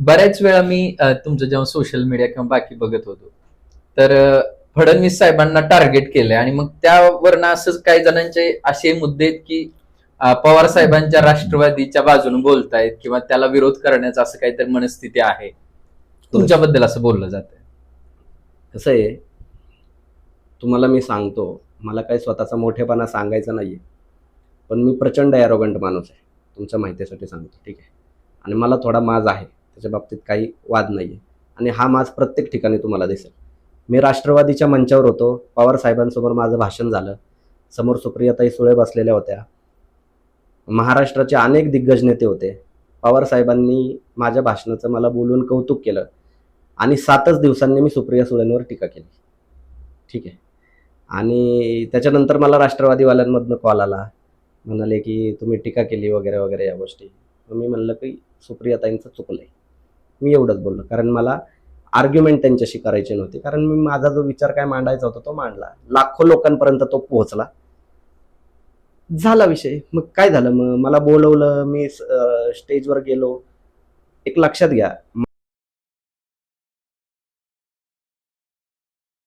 बऱ्याच वेळा मी तुमचं जेव्हा सोशल मीडिया किंवा बाकी बघत होतो तर फडणवीस साहेबांना टार्गेट केलंय आणि मग त्यावरनं असंच काही जणांचे असे मुद्दे आहेत की पवार साहेबांच्या राष्ट्रवादीच्या बाजूने बोलतायत किंवा त्याला विरोध करण्याचं असं काहीतरी मनस्थिती आहे. तुमच्याबद्दल असं बोललं जातं कसं आहे तुम्हाला मी सांगतो मला काही स्वतःचा मोठेपणा सांगायचा नाही आहे पण मी प्रचंड ॲरोगंट माणूस आहे तुमच्या माहितीसाठी सांगतो ठीक आहे? आणि मला थोडा माज आहे. त्याच्या बाबतीत काही वाद नाही आहे आणि हा माझ प्रत्येक ठिकाणी तुम्हाला दिसेल. मी राष्ट्रवादीच्या मंचावर होतो. पवार साहेबांसमोर माझं भाषण झालं. समोर सुप्रियाताई सुळे बसलेल्या होत्या. महाराष्ट्राचे अनेक दिग्गज नेते होते. पवार साहेबांनी माझ्या भाषणाचं मला बोलून कौतुक केलं. आणि सातच दिवसांनी मी सुप्रिया सुळेंवर टीका केली. ठीक आहे. आणि त्याच्यानंतर मला राष्ट्रवादीवाल्यांमधनं कॉल आला. म्हणाले की तुम्ही टीका केली वगैरे वगैरे या गोष्टी. मी म्हणलं की सुप्रियाताईंचं चुकलं आहे मी एवढंच बोललो. कारण मला आर्ग्युमेंट त्यांच्याशी करायची नव्हते. कारण मी माझा जो विचार काय मांडायचा होता तो मांडला. लाखो लोकांपर्यंत तो पोहोचला. झाला विषय. मग काय झालं? मग मला बोलवलं. मी स्टेजवर गेलो. एक लक्षात घ्या.